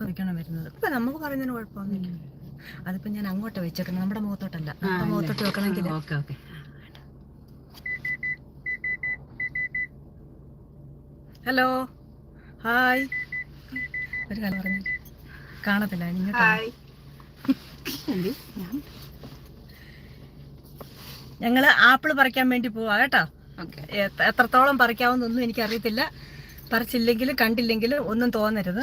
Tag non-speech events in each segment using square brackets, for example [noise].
വെക്കണം വരുന്നത്. ഇപ്പൊ നമുക്ക് പറയുന്നതിന് കുഴപ്പമൊന്നുമില്ല. അതിപ്പോ ഞാൻ അങ്ങോട്ട് വെച്ചേക്കണം. നമ്മുടെ മുഖത്തോട്ടല്ല. നമ്മുടെ മുഖത്തോട്ട് വെക്കണമെങ്കിൽ ഓക്കെ ഓക്കെ. ഹലോ. ഹായ്. ഒരു കാലം പറഞ്ഞു. കാണത്തില്ല നിങ്ങൾ ഞങ്ങൾ ആപ്പിൾ പറിക്കാൻ വേണ്ടി പോവാ കേട്ടോ? എത്രത്തോളം പറിക്കാവുന്നൊന്നും എനിക്കറിയത്തില്ല. പറിച്ചില്ലെങ്കിലും കണ്ടില്ലെങ്കിലും ഒന്നും തോന്നരുത്.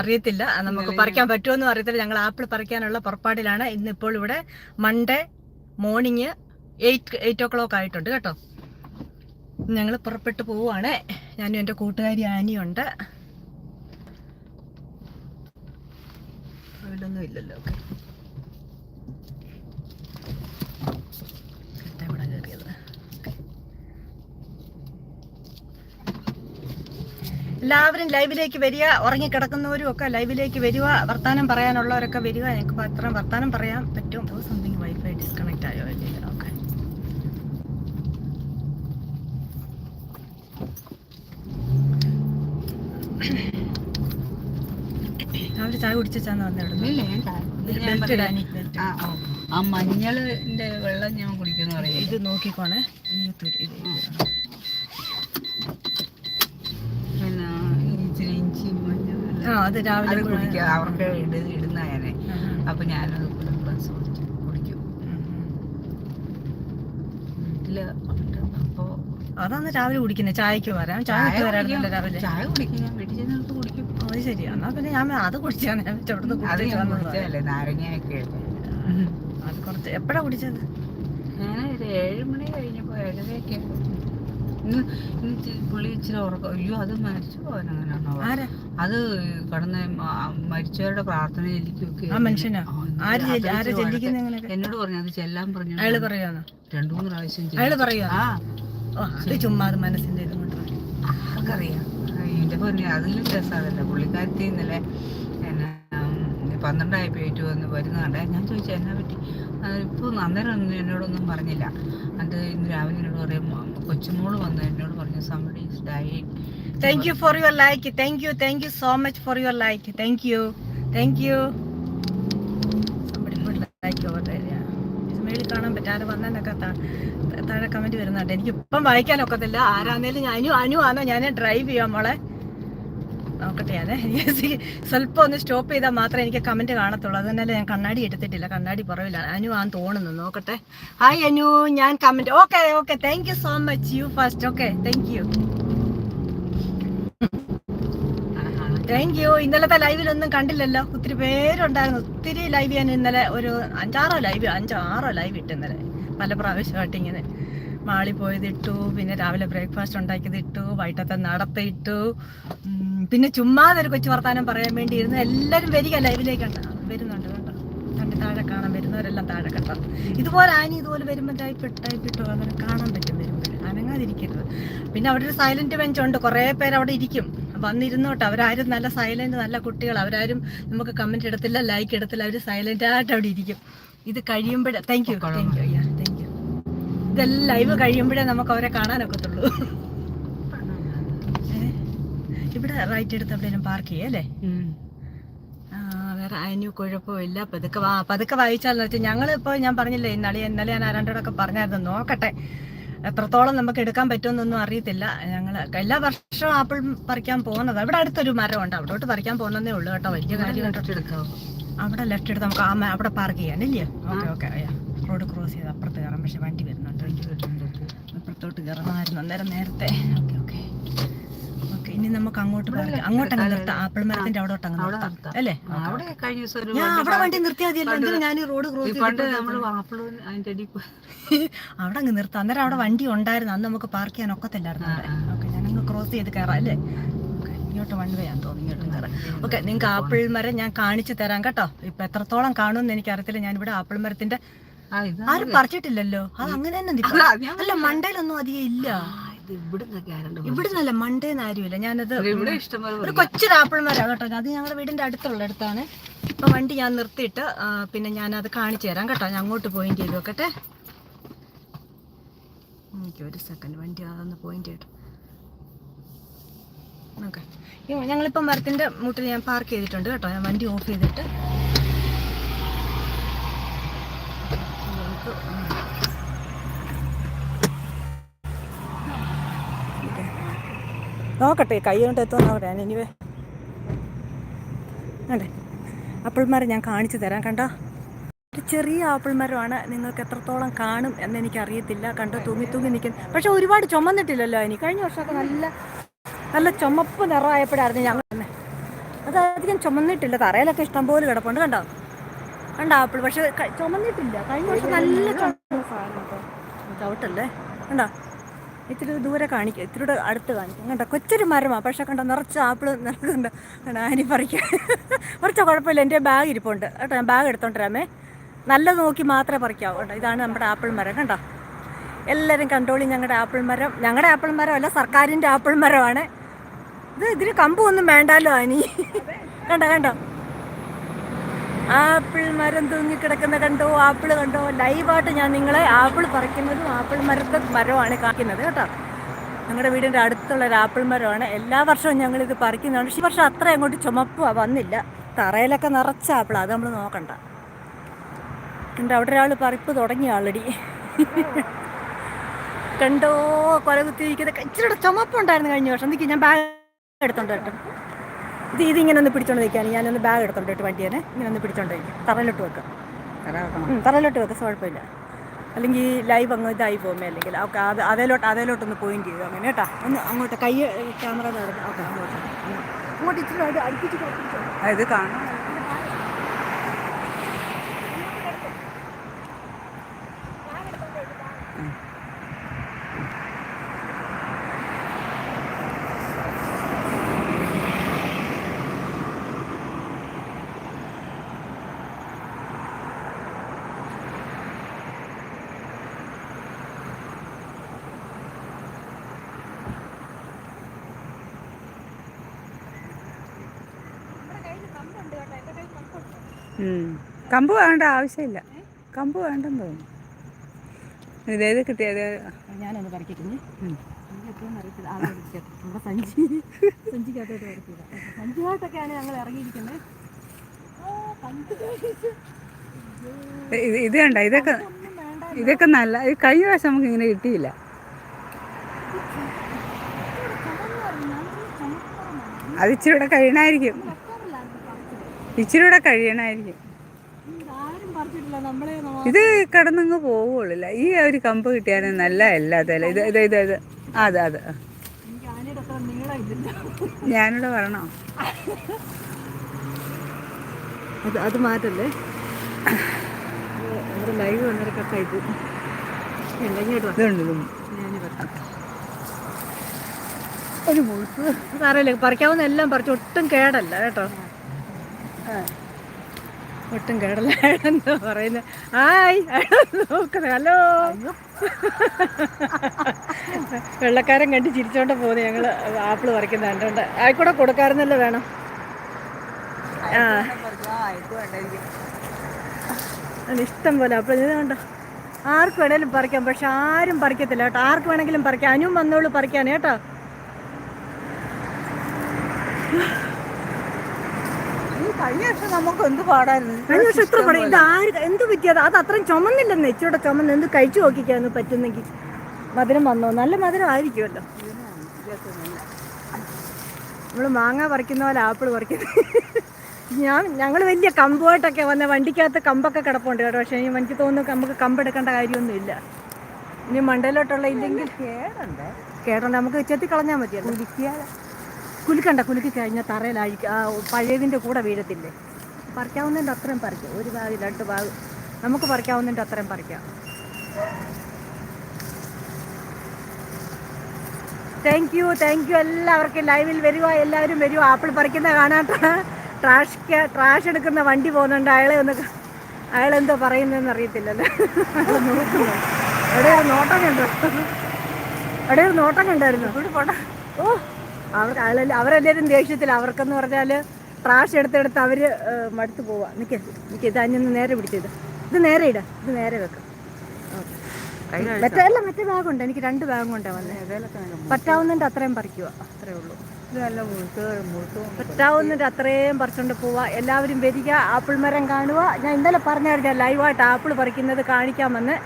അറിയത്തില്ല. നമുക്ക് പറിക്കാൻ പറ്റുമെന്നും അറിയത്തില്ല. ഞങ്ങൾ ആപ്പിൾ പറിക്കാനുള്ള പുറപ്പാടിലാണ്. ഇന്നിപ്പോൾ ഇവിടെ Monday morning eight eight o'clock ആയിട്ടുണ്ട് കേട്ടോ. ഞങ്ങൾ പുറപ്പെട്ടു പോവുകയാണ്. ഞാനും എന്റെ കൂട്ടുകാരി ആനിയുണ്ട് വീടൊന്നും ഇല്ലല്ലോ. ഓക്കെ ഇവിടെ കയറിയത് എല്ലാവരും ലൈവിലേക്ക് വരിക ഉറങ്ങിക്കിടക്കുന്നവരും ഒക്കെ ലൈവിലേക്ക് വരിക വർത്താനം പറയാനുള്ളവരൊക്കെ വരിക ഞങ്ങൾക്ക് അത്ര വർത്താനം പറയാൻ പറ്റും. ഓ സംതിങ് വൈഫൈ ഡിസ്കണക്ട് ആയോ ഇല്ല? ഓക്കെ. അവർ ചായ കുടിച്ചാന്ന് വന്നിടുന്നു. ആ, മഞ്ഞളിന്റെ വെള്ളം ഞാൻ കുടിക്കുന്ന ഇത് നോക്കിക്കോണേ. ഇത് ഇത്. പിന്നെ ഇച്ചിരി ഇഞ്ചി മഞ്ഞൾ ആ അത് രാവിലെ കുടിക്കുക. അവർക്ക് ഇട് ഇടുന്ന ആഹാ. അപ്പൊ ഞാനത് ഗ്ലാസ് കുടിച്ചു കുടിക്കും. വീട്ടിൽ. അതാണ് രാവിലെ കുടിക്കുന്നത്. ചായക്ക് വരാം ചായ ചായക്ക് വരാറില്ല രാവിലെ. ചായ കുടിക്കും. ഞാൻ വീട്ടിൽ ചെന്നിട്ട് കുടിക്കും. അത് ശരി. എന്നാ പിന്നെ ഞാൻ അത് കുടിച്ചാണ് ഞാൻ അവിടുന്ന് കുടിച്ചതല്ലേ. നാരങ്ങയൊക്കെ അത് കുറച്ച്. എപ്പോഴാ കുടിച്ചത്? ഞാൻ ഒരു ഏഴ് മണി കഴിഞ്ഞപ്പോ ഏഴരയൊക്കെ ഇന്ന് ഇന്ന് ഇച്ചിരി പുള്ളി ഇച്ചിരി ഉറക്കം. അയ്യോ അത് മരിച്ചു പോകാനങ്ങനെയാണോ ആരാ? അത് കടന്ന് മരിച്ചവരുടെ പ്രാർത്ഥന ചെല്ലിക്കൊക്കെ എന്നോട് പറഞ്ഞു അത് ചെല്ലാൻ പറഞ്ഞു. അയാൾ പറയാന്ന് രണ്ടു മൂന്ന് പ്രാവശ്യം ചെല്ലി. അയാൾ പറയാ അത് ചുമ്മാ അത് മനസ്സിന്റെ ഇത് കൊണ്ട് പറയും. ആർക്കറിയാം എന്റെ പൊന്നെ അതിലും രസാതല്ല പുള്ളിക്കാരത്തി ഇന്നലെ എന്നാ പന്ത്രണ്ടായി പോയിട്ട് ഏറ്റു വന്ന് വരുന്നുണ്ട് ഞാൻ ചോദിച്ചു എന്നാ പറ്റി? ഇപ്പോൾ അന്നേരം ഒന്നും എന്നോടൊന്നും പറഞ്ഞില്ല. അത് ഇന്ന് രാവിലെ എന്നോട് പറയും "മ- കൊച്ചുമോൾ വന്ന് എന്നോട് പറഞ്ഞു somebody died thank you for your like thank you thank you so much for your like thank you thank you മേളിൽ കാണാൻ പറ്റാതെ വന്നതിനൊക്കെ താഴെ കമന്റ് വരുന്നുണ്ട്. എനിക്ക് ഇപ്പം വായിക്കാൻ ഒക്കത്തില്ല. ആരാന്നേലും അനു അനു ആണോ? ഞാൻ ഡ്രൈവ് ചെയ്യാം മോളെ. നോക്കട്ടെ ഞാൻ [laughs] സ്വല്പം ഒന്ന് സ്റ്റോപ്പ് ചെയ്താൽ മാത്രമേ എനിക്ക് കമന്റ് കാണത്തുള്ളൂ. അതുതന്നെ ഞാൻ കണ്ണാടി എടുത്തിട്ടില്ല. കണ്ണാടി പുറവിലാണ് അനു ആന്ന് തോന്നുന്നു. നോക്കട്ടെ. ഹായ് അനു. ഞാൻ comment okay okay thank you so much you first okay thank you thank you ഇന്നലത്തെ ലൈവിലൊന്നും കണ്ടില്ലല്ലോ. ഒത്തിരി പേരുണ്ടായിരുന്നു. ഒത്തിരി ലൈവ് ഞാൻ ഇന്നലെ ഒരു അഞ്ചാറോ ലൈവ് അഞ്ചോ ആറോ ലൈവ് ഇട്ട് ഇന്നലെ. പല പ്രാവശ്യമായിട്ട് ഇങ്ങനെ മാളി പോയത് ഇട്ടു പിന്നെ രാവിലെ ബ്രേക്ക്ഫാസ്റ്റ് ഉണ്ടാക്കിയത് ഇട്ടു വൈകിട്ടത്തെ നടത്ത ഇട്ടു. പിന്നെ ചുമ്മാതെ ഒരു കൊച്ചു വർത്താനം പറയാൻ വേണ്ടി ഇരുന്ന് എല്ലാവരും വരിക ലൈവിലേക്ക് വരുന്നുണ്ട് കേട്ടോ. കണ്ട് താഴെ കാണാൻ വരുന്നവരെല്ലാം താഴെ കേട്ടോ. ഇതുപോലെ ആനി ഇതുപോലെ വരുമ്പോൾ ടൈപ്പ് ടൈപ്പ് ഇട്ടു അങ്ങനെ കാണാൻ പറ്റും വരുമ്പോൾ അനങ്ങാതിരിക്കരുത്. പിന്നെ അവിടെ ഒരു സൈലന്റ് ബെഞ്ച് ഉണ്ട്. കുറേ പേര് അവിടെ ഇരിക്കും. വന്നിരുന്നോട്ടെ. അവരാരും നല്ല സൈലന്റ് നല്ല കുട്ടികൾ. അവരാരും നമുക്ക് കമന്റ് എടുത്തില്ല ലൈക്ക് എടുത്തില്ല അവർ സൈലന്റ് ആയിട്ട് അവിടെ ഇരിക്കും. ഇത് കഴിയുമ്പോഴേ thank you thank you thank you ഇതെല്ലാം ലൈവ് കഴിയുമ്പോഴേ നമുക്ക് അവരെ കാണാനൊക്കത്തുള്ളൂ? ഇവിടെ റൈറ്റ് എടുത്ത് എവിടെയും പാർക്ക് ചെയ്യല്ലേ വേറെ അതിന് കുഴപ്പമില്ല പതുക്കെ പതുക്കെ വായിച്ചാലെന്ന് വെച്ചാൽ ഞങ്ങൾ ഇപ്പോൾ ഞാൻ പറഞ്ഞില്ലേ ഇന്നലെ ഇന്നലെ ഞാൻ ആരാണ്ടോടൊക്കെ പറഞ്ഞായിരുന്നു. നോക്കട്ടെ. എത്രത്തോളം നമുക്ക് എടുക്കാൻ പറ്റുമെന്നൊന്നും അറിയത്തില്ല. ഞങ്ങൾ എല്ലാ വർഷവും ആപ്പിൾ പറിക്കാൻ പോകുന്നത് അവിടെ അടുത്തൊരു മരമുണ്ട്. അവിടോട്ട് പറിക്കാൻ പോകുന്നതേ ഉള്ളൂ കേട്ടോ. വലിയ കാര്യം അവിടെ ലെഫ്റ്റ് എടുത്ത് നമുക്ക് ആ അവിടെ പാർക്ക് ചെയ്യാൻ ഇല്ലേ? ഓക്കെ ഓക്കെ റോഡ് ക്രോസ് ചെയ്ത് അപ്പുറത്ത് കയറാം. പക്ഷെ വണ്ടി വരുന്നുണ്ട്. അപ്പുറത്തോട്ട് കയറണമായിരുന്നു അന്നേരം നേരത്തെ. ഓക്കെ ഓക്കെ ഇനി നമുക്ക് അങ്ങോട്ട് പാർക്ക് അങ്ങോട്ട് അങ്ങ് നിർത്താം. ആപ്പിൾ മരത്തിന്റെ അവിടോട്ട് അങ്ങ് അവിടെ നിർത്താം. അല്ലേ? അവിടെ കഴിഞ്ഞ ദിവസം ഞാൻ അവിടെ വണ്ടി നിർത്തിയാൽ മതിയല്ലോ ഞാൻ ഈ റോഡ് ക്രോസ് [laughs] അവിടെ അങ്ങ് നിർത്താം. അന്നേരം അവിടെ വണ്ടി ഉണ്ടായിരുന്നു. അന്ന് നമുക്ക് പാർക്ക് ചെയ്യാൻ ഒക്കത്തില്ലായിരുന്നു അവിടെ. ഓക്കെ ഞാൻ അങ്ങ് ക്രോസ് ചെയ്ത് കയറാം അല്ലേ? ഇങ്ങോട്ട് വണ്ടി വയ്യാൻ തോന്നുന്നു ഇങ്ങോട്ട് കയറാം ഓക്കെ നിങ്ങൾക്ക് ആപ്പിൾ മരം ഞാൻ കാണിച്ചു തരാം കേട്ടോ. ഇപ്പൊ എത്രത്തോളം കാണുമെന്ന് എനിക്കറിയത്തില്ല. ഞാനിവിടെ ആപ്പിൾ മരത്തിന്റെ ആരും പറിച്ചിട്ടില്ലല്ലോ. അത് അങ്ങനെ തന്നെ. അല്ല മണ്ടയിലൊന്നും അധികം ഇല്ല. ഇവിടുന്നല്ല മണ്ടേന്ന് ആരുമില്ല. ഞാനത് ഒരു കൊച്ചൊരു ആപ്പിൾ മരം കേട്ടോ. അത് ഞങ്ങളുടെ വീടിന്റെ അടുത്തുള്ള അടുത്താണ്. ഇപ്പൊ വണ്ടി ഞാൻ നിർത്തിയിട്ട് പിന്നെ ഞാൻ അത് കാണിച്ചു തരാം കേട്ടോ. ഞാൻ അങ്ങോട്ട് പോയിന്റ് ചെയ്ത് നോക്കട്ടെ എനിക്ക് ഒരു സെക്കൻഡ് വണ്ടി അതൊന്ന് പോയിന്റ് ചെയ്തു ഓക്കെ. ഞങ്ങളിപ്പം മരത്തിന്റെ മുട്ടിൽ ഞാൻ പാർക്ക് ചെയ്തിട്ടുണ്ട് കേട്ടോ. ഞാൻ വണ്ടി ഓഫ് ചെയ്തിട്ട് നോക്കട്ടെ കൈ കൊണ്ട് എത്തുമെന്ന് നോക്കട്ടെ ഞാൻ ഇനി അതെ ആപ്പിൾ മരം ഞാൻ കാണിച്ചു തരാം കണ്ടോ? ഒരു ചെറിയ ആപ്പിൾ മരമാണ് നിങ്ങൾക്ക് എത്രത്തോളം കാണും എന്ന് എനിക്കറിയത്തില്ല. കണ്ടോ? തൂങ്ങി തൂങ്ങി നിൽക്കുന്നു. പക്ഷെ ഒരുപാട് ചുമന്നിട്ടില്ലല്ലോ ഇനി. കഴിഞ്ഞ വർഷമൊക്കെ നല്ല നല്ല ചുമപ്പ് നിറമായപ്പോഴായിരുന്നു ഞങ്ങൾ തന്നെ അത് അധികം ചുമന്നിട്ടില്ല. തറയിലൊക്കെ ഇഷ്ടംപോലെ കിടപ്പുണ്ട് കണ്ടോ? കണ്ടോ ആപ്പിൾ? പക്ഷെ ചുമന്നിട്ടില്ല. കഴിഞ്ഞ വർഷം നല്ല ചുമന്ന സാധനം കണ്ടോ? ഇത്തിരി ദൂരെ കാണിക്കും ഇത്തിരി അടുത്ത് കാണിക്കും. കണ്ട? കൊച്ചൊരു മരമാണ് പക്ഷേ കണ്ട നിറച്ച് ആപ്പിൾ നിറക്കുന്നുണ്ട്. കണ്ടോ ആനി പറിക്കാൻ. കുറച്ച് കുഴപ്പമില്ല. എന്റെ ബാഗ് ഇരിപ്പുണ്ട്. കേട്ടോ ഞാൻ ബാഗ് എടുത്തോണ്ടിരാമേ നല്ല നോക്കി മാത്രമേ പറിക്കാവൂ. കേട്ടോ ഇതാണ് നമ്മുടെ ആപ്പിൾ മരം. കണ്ടോ? എല്ലാവരും കണ്ടോളി ഞങ്ങളുടെ ആപ്പിൾ മരം. ഞങ്ങളുടെ ആപ്പിൾ മരം അല്ല സർക്കാരിന്റെ ആപ്പിൾ മരമാണ്. ഇത് ഇതിന് കമ്പൊന്നും വേണ്ടാലോ അനി? കണ്ടോ കണ്ടോ? ആപ്പിൾ മരം തൂങ്ങിക്കിടക്കുന്ന കണ്ടോ? ആപ്പിൾ കണ്ടോ? ലൈവായിട്ട് ഞാൻ നിങ്ങളെ ആപ്പിൾ പറിക്കുന്നതും ആപ്പിൾ മരത്തെ മരമാണ് കാണിക്കുന്നത് കേട്ടോ. ഞങ്ങളുടെ വീടിന്റെ അടുത്തുള്ള ഒരു ആപ്പിൾ മരമാണ്. എല്ലാ വർഷവും ഞങ്ങളിത് പറിക്കുന്നതാണ്. പക്ഷേ വർഷം അത്ര അങ്ങോട്ട് ചുമപ്പ് വന്നില്ല. തറയിലൊക്കെ നിറച്ച ആപ്പിൾ അത് നമ്മൾ നോക്കണ്ട. കണ്ടോ അവിടെ ഒരാൾ പറിപ്പ് തുടങ്ങി ആൾറെഡി കണ്ടോ കൊല കുത്തിയിരിക്കുന്നത്. ഇച്ചിരി ചുമപ്പുണ്ടായിരുന്നു കഴിഞ്ഞ വർഷം. എന്തൊക്കെ ഞാൻ ബാഗ് എടുത്തോണ്ട് കേട്ടോ ഇത് ഇതിങ്ങനെ ഒന്ന് പിടിച്ചോണ്ട് നിൽക്കാൻ ഞാനൊന്ന് ബാഗ് എടുത്തോണ്ട് ഇട്ട് വണ്ടിയെ ഇങ്ങനെ ഒന്ന് പിടിച്ചോണ്ട് വയ്ക്കും തറയിലോട്ട് വെക്കാം. തറയിലോട്ട് വെക്കാം. കുഴപ്പമില്ല. അല്ലെങ്കിൽ ലൈവ് അങ്ങ് ഇതായി പോകുമേ അല്ലെങ്കിൽ ഓക്കെ അത് അതേലോട്ട് അതേലോട്ടൊന്ന് പോയിന്റ് ചെയ്തു. അങ്ങനെ കേട്ടോ. ഒന്ന് അങ്ങോട്ട് കൈ ക്യാമറ ഓക്കെ അങ്ങോട്ട്. ഉം. അങ്ങോട്ട് ഇച്ചിരി അടുപ്പിച്ച് ഇത് കാണാം. കമ്പ് വേണ്ട ആവശ്യമില്ല. കമ്പ് വേണ്ടെന്ന് തോന്നുന്നു. ഇതേത് കിട്ടിയത്? ഞാനൊന്ന് പറിക്കട്ടെ സഞ്ചി. സഞ്ചിക്കകത്തോട്ട് സഞ്ചിയായിട്ടൊക്കെയാണ് ഞങ്ങൾ ഇറങ്ങിയിരിക്കുന്നത്. ഇത് കണ്ട ഇതൊക്കെ ഇതൊക്കെ നല്ല കഴിഞ്ഞ പ്രാവശ്യം നമുക്ക് ഇങ്ങനെ കിട്ടിയില്ല. അതിച്ചിരി കൂടെ കഴിയണമായിരിക്കും. ഇച്ചിരി കൂടെ കഴിയണമായിരിക്കും ഇത് കടന്നങ്ങ് പോവുള്ളൂല്ല ഈ ഒരു കമ്പ് കിട്ടിയാൽ നല്ല എല്ലാത്തല്ല ഇത് ഇത് ഇത് ഇത്. അതെ അതെ. ഞാനിവിടെ വരണോ? അത് അത് മാറ്റല്ലേ? നമ്മുടെ ലൈവ് വന്നൊരു കട്ടായി പോകും. ഒരു മുഴുപ്പ്. സാരമില്ല പറിക്കാവുന്ന എല്ലാം പറിച്ചു ഒട്ടും കേടല്ല കേട്ടോ. ഒട്ടും കേടല്ല എന്താ പറയുന്നത് ഹായ് നോക്കുന്നത് ഹലോ. വെള്ളക്കാരൻ കണ്ട് ചിരിച്ചോണ്ട് പോകുന്നു ഞങ്ങൾ ആപ്പിൾ പറിക്കുന്ന കണ്ടോണ്ട്. ആയിക്കൂടെ കൊടുക്കാറുന്നല്ലോ വേണം. ആ. ഇഷ്ടം പോലെ അപ്പോൾ ഇത് കണ്ടോ? ആർക്ക് വേണേലും പറിക്കാം. പക്ഷെ ആരും പറിക്കത്തില്ല കേട്ടോ. ആർക്ക് വേണമെങ്കിലും പറിക്കാം. അനും വന്നോളൂ പറിക്കാൻ കേട്ടോ. കഴിഞ്ഞ വർഷം നമുക്ക് എന്ത് പാടായിരുന്നു? കഴിഞ്ഞ വർഷം എത്ര പണി ഇത് ആര് എന്ത് പറ്റിയത് അത് അത്രയും ചുമന്നില്ലെന്ന്. ഇച്ചിരി ചുമന്ന് എന്ത് കഴിച്ചു നോക്കിക്കാന്ന് പറ്റുന്നെങ്കിൽ. മധുരം വന്നോ? നല്ല മധുരം ആയിരിക്കുമല്ലോ. നമ്മൾ മാങ്ങ പറിക്കുന്ന പോലെ ആപ്പിൾ പറിക്കുന്നത് ഞാൻ ഞങ്ങൾ വലിയ കമ്പുമായിട്ടൊക്കെ വന്ന വണ്ടിക്കകത്ത് കമ്പൊക്കെ കിടപ്പുണ്ട് കേട്ടോ. പക്ഷേ എനിക്ക് തോന്നുന്നു നമുക്ക് കമ്പ് എടുക്കേണ്ട കാര്യമൊന്നുമില്ല ഇനി മണ്ടയിലോട്ടുള്ള ഇല്ലെങ്കിൽ കേടുണ്ട്. കേടുണ്ട്. നമുക്ക് ചെത്തി കളഞ്ഞാൽ മതിയല്ലോ. കുലിക്കിയാൽ കുലുക്കണ്ട കുലുക്കി കഴിഞ്ഞാൽ തറയിലായി പഴയതിന്റെ കൂടെ വീഴത്തില്ലേ? പറിക്കാവുന്നതിന്റെ അത്രയും പറിക്കാം. ഒരു ഭാഗം രണ്ട് ഭാഗം. നമുക്ക് പറിക്കാവുന്നതിന്റെ അത്രയും പറിക്കാം. താങ്ക് യു താങ്ക് യു എല്ലാവർക്കും. ലൈവിൽ വരുക എല്ലാവരും വരുക ആപ്പിൾ പറിക്കുന്ന കാണാൻ ട്രാഷ് ട്രാഷ് എടുക്കുന്ന വണ്ടി പോകുന്നുണ്ട്. അയാളെ ഒന്ന് അയാൾ അയാളെന്തോ പറയുന്നതെന്ന് അറിയത്തില്ലല്ലോ. അയാൾ നോക്കുന്നു എവിടെ ഒരു നോട്ടം കണ്ടോ? എവിടെ ഒരു നോട്ടം കണ്ടായിരുന്നു? ഇവിടെ പോട്ടെ. ഓ അവർ അവരെല്ലാവരും ദേഷ്യത്തിൽ അവർക്കെന്ന് പറഞ്ഞാൽ ട്രാഷ് എടുത്തെടുത്ത് അവർ മടുത്ത് പോവാ. നിൽക്കേ നിൽക്കേ ഇത് അഞ്ഞൊന്ന് നേരെ പിടിച്ചത് ഇത്. നേരെ ഇട. ഇത് നേരെ വെക്കാം. മറ്റേ അല്ല മറ്റേ ബാഗുണ്ട്. എനിക്ക് രണ്ട് ബാഗും കൊണ്ടാണ് വന്നത് പറ്റാവുന്നതിന്റെ അത്രയും പറിക്കുക അത്രേ ഉള്ളൂ. പറ്റാവുന്നതിന്റെ അത്രയും പറിച്ചുകൊണ്ട് പോവുക എല്ലാവരും വരിക. ആപ്പിൾ മരം കാണുക. ഞാൻ ഇന്നലെ പറഞ്ഞായിരുന്നു ലൈവായിട്ട് ആപ്പിൾ പറിക്കുന്നത് കാണിക്കാമെന്ന്.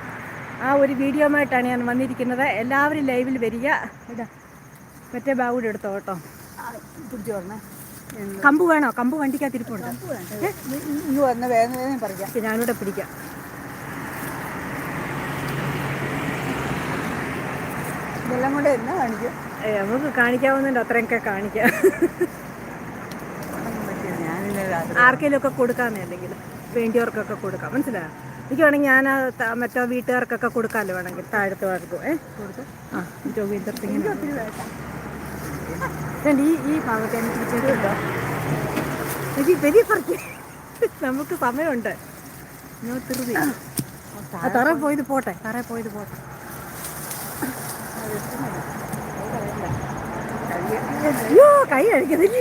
ആ ഒരു വീഡിയോമായിട്ടാണ് ഞാൻ വന്നിരിക്കുന്നത്. എല്ലാവരും ലൈവിൽ വരിക. ഇതാ. മറ്റേ ബാഗ് കൂടി എടുത്തോ കേട്ടോ. പിടിച്ചു പറഞ്ഞേ കമ്പ് വേണോ? കമ്പ് വണ്ടിക്കാ ഇരിപ്പുണ്ട് ഇനി വന്ന ഞാനിവിടെ പിടിക്കാം. ഇതെല്ലാം കൂടെ എന്നാ കാണിക്കും? നമുക്ക് കാണിക്കാവുന്നുണ്ട് അത്രയൊക്കെ കാണിക്കാം. ആർക്കെങ്കിലും ഒക്കെ കൊടുക്കാമെന്നേ എന്തെങ്കിലും വേണ്ടിയവർക്കൊക്കെ കൊടുക്കാം. മനസ്സിലായോ? എനിക്ക് വേണമെങ്കിൽ ഞാൻ മറ്റോ വീട്ടുകാർക്കൊക്കെ കൊടുക്കാമല്ലോ വേണമെങ്കിൽ താഴത്ത് വാർക്കും ഏ? കൊടുത്തു? ആ ഈ ഈ ഭാഗത്ത് എനിക്ക് പെരിയ പറക്കി നമുക്ക് സമയമുണ്ട്. തിരുതി തറ പോയത് പോട്ടെ. തറ പോയത് പോട്ടെ. അയ്യോ കൈ കഴിക്കുന്നില്ല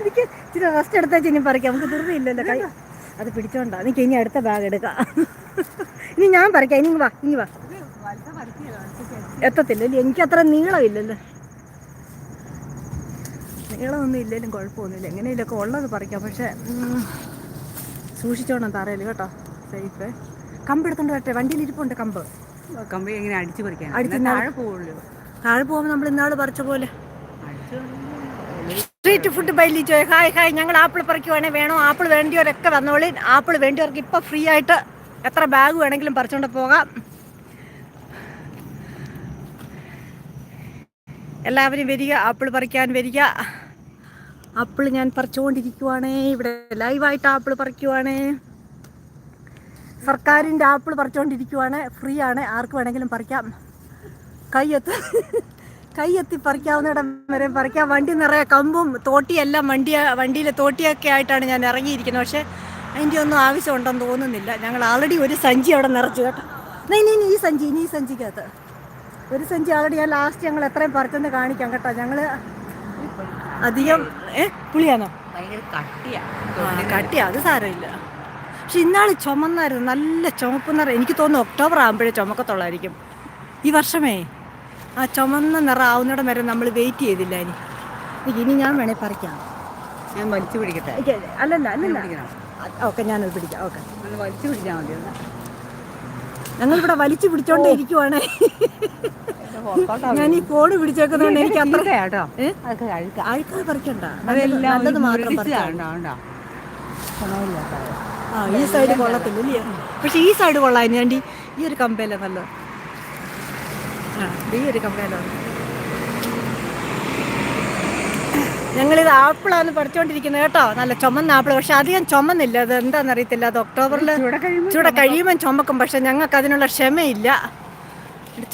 എനിക്ക് ഇച്ചിരി റെസ്റ്റ് എടുത്താൽ ഇനി പറിക്കാം. നമുക്ക് തിരുതിയില്ലല്ലോ കൈ. അത് പിടിച്ചോണ്ടാ. നീ ഇനി അടുത്ത ബാഗ് എടുക്കാം. ഇനി ഞാൻ പറിക്കാം. ഇനി വാ ഇനി വാ. എത്തത്തില്ല എനിക്ക് അത്ര നീളമില്ലല്ലോ നീളമൊന്നും ഇല്ലെങ്കിലും കുഴപ്പമൊന്നുമില്ല. എങ്ങനെയല്ലൊക്കെ ഉള്ളത് പറിക്കാം. പക്ഷേ സൂക്ഷിച്ചോണം തറയിൽ കേട്ടോ. സേഫ് കമ്പെടുത്തോണ്ട് വരട്ടെ. വണ്ടിയിൽ ഇരിപ്പുണ്ട് കമ്പ്. കമ്പ് എങ്ങനെ അടിച്ച് പറിക്കാം അടിച്ച് താഴെ പോവുള്ളൂ. താഴെ പോകുമ്പോൾ നമ്മൾ ഇന്നാൾ പറിച്ച പോലെ. സ്ട്രീറ്റ് ഫുഡ് ബൈലിച്ചോ ഹായ് ഹായ് ഞങ്ങൾ ആപ്പിൾ പറിക്കുവാണേ വേണോ ആപ്പിൾ വേണ്ടിയവരൊക്കെ വന്നോളി. ആപ്പിൾ വേണ്ടിയവർക്ക് ഇപ്പം ഫ്രീ ആയിട്ട് എത്ര ബാഗ് വേണമെങ്കിലും പറിച്ചുകൊണ്ട് പോകാം. എല്ലാവരും വരിക ആപ്പിൾ പറിക്കാൻ വരിക. ആപ്പിൾ ഞാൻ പറിച്ചുകൊണ്ടിരിക്കുവാണേ ഇവിടെ ലൈവായിട്ട് ആപ്പിൾ പറിക്കുവാണേ. സർക്കാരിന്റെ ആപ്പിൾ പറിച്ചുകൊണ്ടിരിക്കുവാണ് ഫ്രീ ആണ്. ആർക്ക് വേണമെങ്കിലും പറിക്കാം. കൈയെത്ത് കൈയെത്തി പറിക്കാവുന്നിടം വരെ പറിക്കാം. വണ്ടി നിറയെ കമ്പും തോട്ടിയെല്ലാം വണ്ടി വണ്ടിയിലെ തോട്ടിയൊക്കെ ആയിട്ടാണ് ഞാൻ ഇറങ്ങിയിരിക്കുന്നത്. പക്ഷേ അതിന്റെ ഒന്നും ആവശ്യമുണ്ടെന്ന് തോന്നുന്നില്ല. ഞങ്ങൾ ആൾറെഡി ഒരു സഞ്ചി അവിടെ നിറച്ചു കേട്ടോ. ഇനി ഇനി ഈ സഞ്ചി ഇനി ഈ സഞ്ചിക്കകത്ത്. ഒരു സഞ്ചി ആൾറെഡി ഞാൻ ലാസ്റ്റ് ഞങ്ങൾ എത്രയും പറിച്ചെന്ന് കാണിക്കാം കേട്ടോ. ഞങ്ങൾ അധികം ഏ പുളിയാണോ കട്ടിയാ. അത് സാരമില്ല. പക്ഷെ ഇന്നാൾ ചുമന്നായിരുന്നു. നല്ല ചുമപ്പ് നിറ എനിക്ക് തോന്നുന്നു ഒക്ടോബർ ആകുമ്പോഴേ ചുമക്കത്തുള്ളായിരിക്കും. ഈ വർഷമേ. ആ ചുമന്ന നിറം ആവുന്നിടം വരെ നമ്മൾ വെയിറ്റ് ചെയ്തില്ല ഇനി. ഇനി ഞാൻ വേണേ പറിക്കാം. ഞാൻ വലിച്ചു പിടിക്കട്ടെ. അല്ലല്ല അല്ലല്ല. ഓക്കെ ഞാനത് പിടിക്കാം ഓക്കെ. വലിച്ചു പിടിച്ചാൽ മതി ഞങ്ങളിവിടെ വലിച്ചു പിടിച്ചോണ്ടേ ഇരിക്കുവാണ്. ഞാൻ ഈ ഫോണ് പിടിച്ചേക്കുന്നതുകൊണ്ട് എനിക്ക് അത്ര കേട്ടോ. അഴുക്ക പറിക്കണ്ട. നല്ലത് മാത്രം ആ ഈ സൈഡ് കൊള്ളത്തില്ല പക്ഷെ ഈ സൈഡ് കൊള്ളാൻ ഞാൻ ഈ ഒരു കമ്പയിലെ നല്ലത്. ഈ ഒരു കമ്പയിലാണ് ഞങ്ങളിത് ആപ്പിളാണ് പഠിച്ചുകൊണ്ടിരിക്കുന്നത് കേട്ടോ. നല്ല ചുമന്ന ആപ്പിൾ പക്ഷെ അധികം ചുമന്നില്ല. അത് എന്താണെന്ന് അറിയത്തില്ല. അത് ഒക്ടോബറിൽ ചൂടെ കഴിയുമ്പം ചുമക്കും. പക്ഷെ ഞങ്ങൾക്ക് അതിനുള്ള ക്ഷമയില്ല.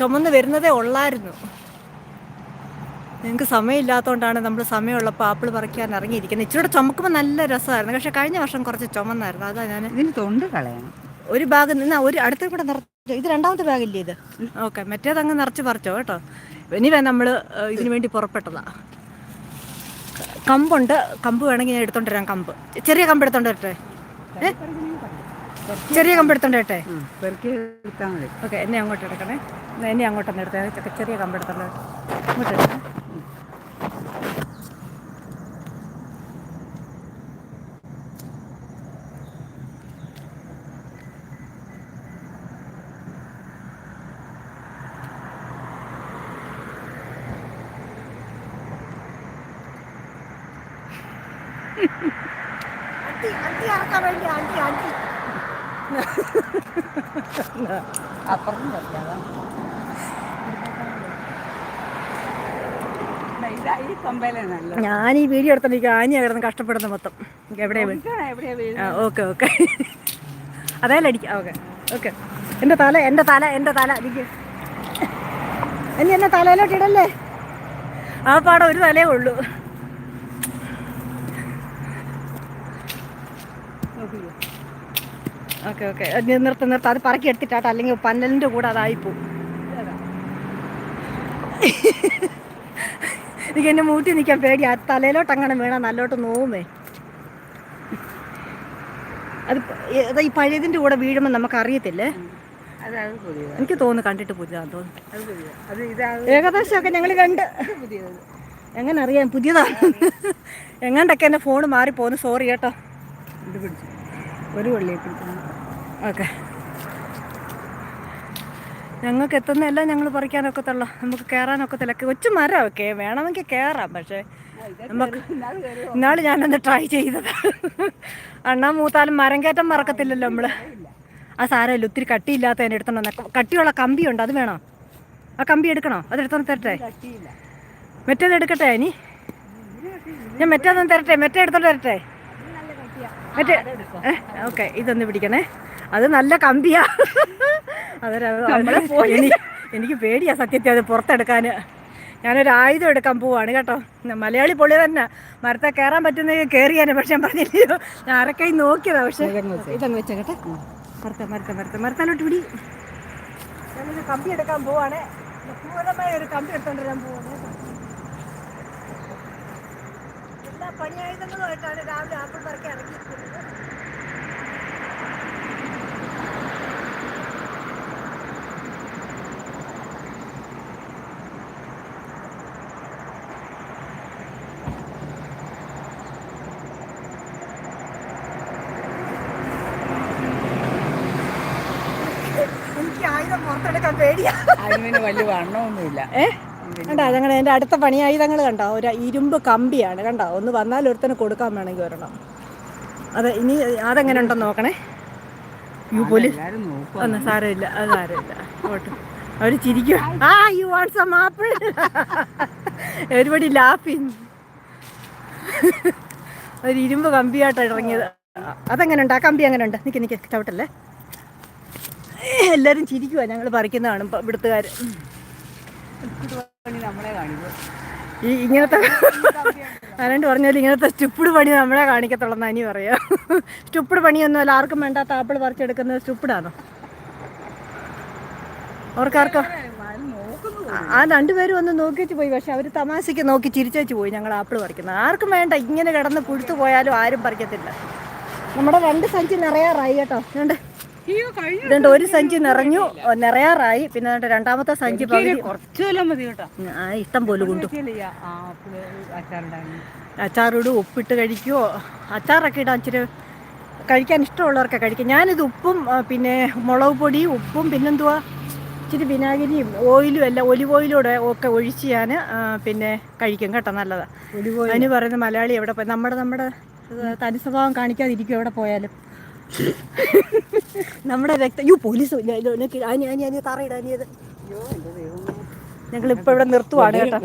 ചുമന്ന് വരുന്നതേ ഉള്ളായിരുന്നു. ഞങ്ങൾക്ക് സമയമില്ലാത്തതുകൊണ്ടാണ് നമ്മൾ സമയമുള്ളപ്പോൾ ആപ്പിൾ പറിക്കാൻ ഇറങ്ങിയിരിക്കുന്നത്. ഇച്ചിരി ചുമക്കുമ്പോൾ നല്ല രസമായിരുന്നു. പക്ഷെ കഴിഞ്ഞ വർഷം കുറച്ച് ചുമന്നായിരുന്നു. അതാ ഞാൻ തൊണ്ട് കളയണം. ഒരു ഭാഗം നിന്ന് ഒരു അടുത്ത കൂടെ നിറച്ചു ഇത് രണ്ടാമത്തെ ബാഗില്ലേ ഇത്? ഓക്കെ മറ്റേത് അങ്ങ് നിറച്ച് പറിച്ചോ കേട്ടോ. ഇനി വേ നമ്മൾ ഇതിനു വേണ്ടി പുറപ്പെട്ടതാ. കമ്പുണ്ട്. കമ്പ് വേണമെങ്കിൽ ഞാൻ എടുത്തോണ്ട് വരാം കമ്പ്. ചെറിയ കമ്പ് എടുത്തോണ്ട് വരട്ടെ? ചെറിയ കമ്പ് എടുത്തോണ്ട് വരട്ടെ? ഓക്കെ എന്നെ അങ്ങോട്ട് എടുക്കണേ. എന്നാ അങ്ങോട്ടൊന്ന് എടുത്തേ. ചെറിയ കമ്പ് എടുത്തോണ്ട് അങ്ങോട്ട് ഇങ്ങോട്ട് എടുക്കണേ. വേണ്ടി? ഞാൻ [laughs] ഈ വീഡിയോ എടുത്തോണ്ടിരിക്കുക ആനി കിടന്ന് കഷ്ടപ്പെടുന്ന മൊത്തം. എവിടെയാ. ആ ഓക്കെ ഓക്കെ. അതേല അടിക്കാം ഓക്കെ ഓക്കെ. എന്റെ തല എന്റെ തല എന്റെ തല. അടിക്ക എന്നെ തലയിലോട്ട് ഇടല്ലേ? ആ പാടം ഒരു തലേ ഉള്ളൂ. Okay okay. നിർത്ത് നിർത്ത്. അത് പറക്കി എടുത്തിട്ടാട്ടോ. അല്ലെങ്കിൽ പന്നലിന്റെ കൂടെ അതായിപ്പോവും എനിക്ക് എന്നെ മൂട്ടി നിൽക്കാൻ പേടി. ആ തലയിലോട്ട് അങ്ങനെ വീണാൽ നല്ലോട്ട് നോവുമേ. അത് അതാ ഈ പഴയതിന്റെ കൂടെ വീഴുമ്പോൾ നമുക്ക് അറിയത്തില്ലേ? അത് അത് പുതിയത്. എനിക്ക് തോന്നുന്നു കണ്ടിട്ട് പുതിയതാന്ന് തോന്നുന്നു. ഏകദേശമൊക്കെ ഞങ്ങൾ കണ്ട്. എങ്ങനെ അറിയാം? പുതിയതാണ് എങ്ങാണ്ടൊക്കെ എന്റെ ഫോൺ മാറിപ്പോന്നു സോറി കേട്ടോ. ഒരു വെള്ളിയെ പിടിച്ചു. ഓക്കെ. ഞങ്ങൾക്ക് എത്തുന്നതെല്ലാം ഞങ്ങൾ പറിക്കാനൊക്കത്തുള്ള. നമുക്ക് കയറാനൊക്കത്തില്ല കൊച്ചു മരമൊക്കെ വേണമെങ്കിൽ കയറാം പക്ഷേ നമുക്ക് ഇന്നാൾ ഞാനൊന്ന് ട്രൈ ചെയ്തത്. അണ്ണാ മൂത്താലും മരം കയറ്റം മറക്കത്തില്ലല്ലോ നമ്മൾ ആ സാരമല്ല ഒത്തിരി കട്ടിയില്ലാത്ത എന്റെ എടുത്തോണ്ട് കട്ടിയുള്ള കമ്പിയുണ്ട് അത് വേണോ? ആ കമ്പി എടുക്കണോ? അത് എടുത്തോണ്ട് തരട്ടെ. മെറ്റേത് എടുക്കട്ടെ ഇനി? ഞാൻ മറ്റേതൊന്നും തരട്ടെ? മറ്റേ എടുത്തോണ്ട് തരട്ടെ? മറ്റേ ഓക്കെ ഇതൊന്ന് പിടിക്കണേ. അത് നല്ല കമ്പിയാ. അതൊരു പോയി എനിക്ക് പേടിയാ സത്യത്തെ അത് പുറത്തെടുക്കാൻ ഞാനൊരു ആയുധം എടുക്കാൻ പോവാണ് കേട്ടോ. മലയാളി പൊളി തന്നെ. മരത്തെ കയറാൻ പറ്റുന്ന കയറിയാനെ പക്ഷെ ഞാൻ പറഞ്ഞില്ലയോ ഞാൻ അരക്കൈ നോക്കിയതാ പക്ഷെ. ഇതങ്ങ് വെച്ചേക്കട്ടെ മരത്തെ മരത്തെ മരത്തെ മരത്താലോട്ട് പിടി ഞാനൊരു കമ്പി എടുക്കാൻ പോവാണ്. ക്രൂരമായ ഒരു കമ്പി എടുത്തോണ്ടിരാൻ പോവാണ് കേട്ടോ. എല്ലാ പണിയായുധങ്ങളുമായിട്ടാണ് രാവിലെ ആപ്പിൾ പറക്കി ഇറങ്ങിയിരിക്കുന്നത് എനിക്ക് ആയുധം പുറത്തെടുക്കാൻ പേടിയാ. അതിന് വലിയ വണ്ണമൊന്നുമില്ല. ഏ? കണ്ടോ ഞങ്ങൾ എന്റെ അടുത്ത പണിയായുധങ്ങൾ കണ്ടോ? ഒരു ഇരുമ്പ് കമ്പിയാണ് കണ്ടോ? ഒന്ന് വന്നാൽ ഒരുത്തന് കൊടുക്കാൻ വേണമെങ്കിൽ വരണം. അതെ ഇനി അതെങ്ങനെ ഉണ്ടെന്ന് നോക്കണേ. You police. ഒന്നും സാരമില്ല അത് സാരമില്ല. അവർ അവർ ചിരിക്കും ആ you want some apple everybody ലാഫിങ് ഒരു ഇരുമ്പ് കമ്പിയായിട്ടാണ് ഇറങ്ങിയത്. അതെങ്ങനെ ഉണ്ട് ആ കമ്പി എങ്ങനെ ഉണ്ട് നിക്ക് നിക്ക് ചവിട്ടല്ലേ? എല്ലാവരും ചിരിക്കുക ഞങ്ങൾ പറിക്കുന്നതാണ് ഇവിടുത്തുകാർ ഈ ഇങ്ങനത്തെ അനണ്ട് പറഞ്ഞാൽ ഇങ്ങനത്തെ സ്റ്റുപ്പിഡ് പണി നമ്മളെ കാണിക്കത്തുള്ള അനി പറയാം. സ്റ്റുപ്പിഡ് പണിയൊന്നും അല്ല. ആർക്കും വേണ്ടാത്ത ആപ്പിൾ പറിച്ചെടുക്കുന്നത് സ്റ്റുപ്പിഡാണോ അവർക്കാർക്കും? ആ രണ്ടുപേരും ഒന്ന് നോക്കിച്ച് പോയി. പക്ഷെ അവർ തമാശയ്ക്ക് നോക്കി ചിരിച്ചു പോയി ഞങ്ങൾ ആപ്പിൾ പറിക്കുന്നത്. ആർക്കും വേണ്ട. ഇങ്ങനെ കിടന്ന് പുഴുത്തു പോയാലും ആരും പറിക്കത്തില്ല. നമ്മുടെ രണ്ട് സഞ്ചി നിറയാറായി കേട്ടോ. രണ്ട് ഇതുണ്ട് ഒരു സഞ്ചി നിറഞ്ഞു നിറയാറായി. പിന്നെ രണ്ടാമത്തെ സഞ്ചി ആ ഇഷ്ടം പോലെ കൊണ്ടു. അച്ചാറിടും ഉപ്പിട്ട് കഴിക്കുമോ അച്ചാറൊക്കെ ഇടാൻ ഇച്ചിരി കഴിക്കാൻ ഇഷ്ടമുള്ളവർക്ക് കഴിക്കാം ഞാനിത് ഉപ്പും പിന്നെ മുളക് പൊടി ഉപ്പും പിന്നെന്തുവാ? ഇച്ചിരി വിനാഗിരിയും ഓയിലും എല്ലാം ഒലിവ് ഓയിലൂടെ ഒക്കെ ഒഴിച്ച് ഞാൻ പിന്നെ കഴിക്കും കേട്ടോ നല്ലതാണ് അതിന് പറയുന്ന മലയാളി എവിടെ പോയി? നമ്മുടെ നമ്മുടെ തനി സ്വഭാവം കാണിക്കാതിരിക്കും എവിടെ പോയാലും? നമ്മുടെ രക്തം യു പോലീസ് അനി അനി അനി തറയിടാനിയത് ഞങ്ങളിപ്പോൾ ഇവിടെ നിർത്തുവാണ് കേട്ടോ